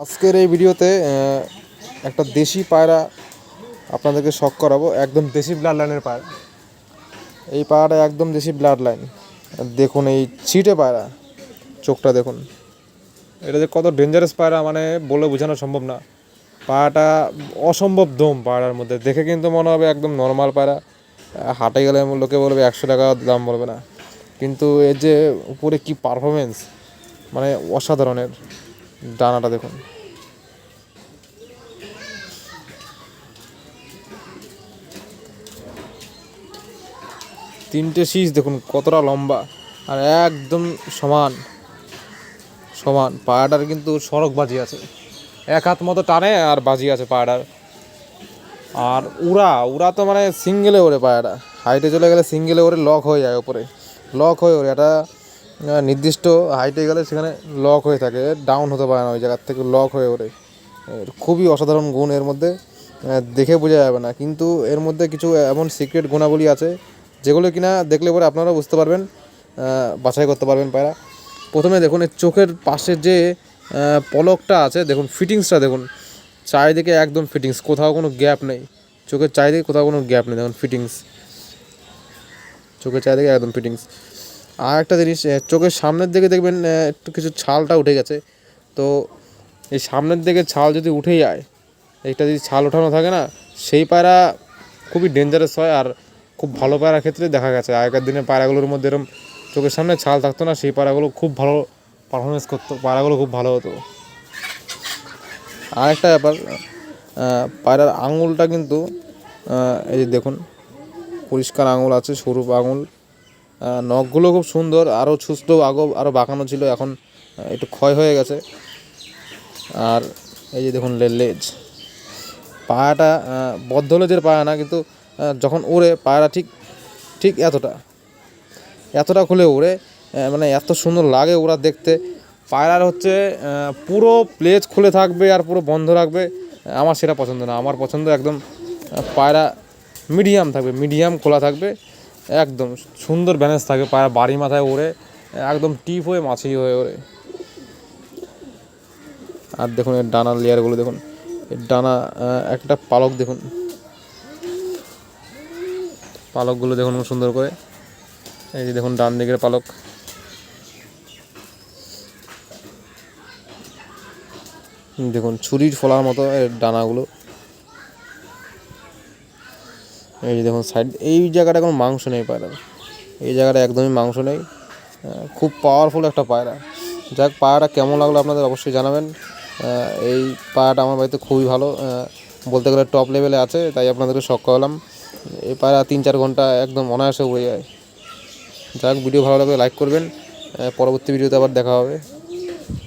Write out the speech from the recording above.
আজকের এই ভিডিওতে একটা দেশি পায়রা আপনাদেরকে শখ করাবো। একদম দেশি ব্লাড লাইনের পায়রা। এই পায়রাটা একদম দেশি ব্লাড লাইন দেখুন এই ছিটে পায়রা। চোখটা দেখুন। এটা যে কত ডেঞ্জারাস পায়রা মানে বলে বোঝানো সম্ভব না। পায়রাটা অসম্ভব দম পায়রার মধ্যে। দেখে কিন্তু মনে হবে একদম নর্মাল পায়রা। হাটে গেলে লোকে বলবে একশো টাকা দাম বলবে না। কিন্তু এর যে উপরে কি পারফরমেন্স মানে অসাধারণের। ডানাটা দেখুন। তিনটে শীষ দেখুন, কতটা লম্বা। আর একদম সমান সমান। পায়াটার কিন্তু সড়ক বাজি আছে। এক হাত মতো টানে আর বাজি আছে পায়াটার আর উড়া উড়া তো মানে সিঙ্গেলে ওরে পায়াটা হাইটে চলে গেলে সিঙ্গেলে ওরে লক হয়ে যায় ওপরে। লক হয়ে ওরে এটা নির্দিষ্ট হাইটে গেলে সেখানে লক হয়ে থাকে ডাউন হতে পারে না ওই জায়গার থেকে লক হয়ে এর খুবই অসাধারণ গুণ এর মধ্যে দেখে বোঝা যাবে না। কিন্তু এর মধ্যে কিছু এমন সিক্রেট গুণাবলী আছে, যেগুলো কিনা দেখলে পরে আপনারা বুঝতে পারবেন বাছাই করতে পারবেন পায়রা। প্রথমে দেখুন, এর চোখের পাশে যে পলকটা আছে, দেখুন ফিটিংসটা দেখুন, চারিদিকে একদম ফিটিংস কোথাও কোনো গ্যাপ নেই। চোখের চারিদিকে কোথাও কোনো গ্যাপ নেই, দেখুন ফিটিংস চোখের চারিদিকে একদম ফিটিংস আর একটা জিনিস চোখের সামনের দিকে দেখবেন একটু কিছু ছালটা উঠে গেছে। তো এই সামনের দিকে ছাল যদি উঠে যায়, একটা যদি ছাল ওঠানো থাকে না, সেই পায়রা খুবই ডেঞ্জারাস হয় আর খুব ভালো পায়রার ক্ষেত্রে দেখা গেছে। আগেকার দিনে পায়রাগুলোর মধ্যে এরকম চোখের সামনে ছাল থাকতো না, সেই পায়রাগুলো খুব ভালো পারফরমেন্স করতো, পায়রাগুলো খুব ভালো হতো। আর একটা ব্যাপার পায়রার আঙুলটা কিন্তু এই যে দেখুন, পরিষ্কার আঙুল আছে সরু আঙুল। নখগুলো খুব সুন্দর আরও সুস্থ, আগো আরও বাঁকানো ছিল, এখন একটু ক্ষয় হয়ে গেছে। আর এই যে দেখুন লেজ। পায়াটা বদ্ধ লেজের পায়া না, কিন্তু যখন ওড়ে পায়রা ঠিক ঠিক এতটা। এতটা খুলে ওড়ে মানে এত সুন্দর লাগে ওরা দেখতে। পায়রার হচ্ছে পুরো প্লেজ খুলে থাকবে আর পুরো বন্ধ রাখবে। আমার সেটা পছন্দ না। আমার পছন্দ একদম পায়রা মিডিয়াম থাকবে, মিডিয়াম খোলা থাকবে। একদম সুন্দর ব্যালেন্স থাকে পায়রা বাড়ি মাথায় ওড়ে, একদম টিপ হয়ে, মাছি হয়ে ওড়ে। আর দেখুন, এর ডানার লেয়ারগুলো দেখুন, এর ডানা একটা পালক দেখুন। পালকগুলো দেখুন সুন্দর করে, এই যে দেখুন, ডান দিকের পালক। দেখুন, ছুরির ফলার মতো এর ডানাগুলো। এই দেখুন সাইড এই জায়গাটা কোনো মাংস নেই পায়রার। এই জায়গাটা একদমই মাংস নেই। খুব পাওয়ারফুল একটা পায়রা। যাক, পায়রাটা কেমন লাগল আপনাদের অবশ্যই জানাবেন। এই পায়রাটা আমার বাড়িতে খুবই ভালো। বলতে গেলে টপ লেভেলে আছে, তাই আপনাদেরকে শখ করালাম। এই পায়রা তিন চার ঘণ্টা একদম অনায়াসে উড়ে যায়। যাক ভিডিও ভালো লাগলে লাইক করবেন। পরবর্তী ভিডিওতে আবার দেখা হবে।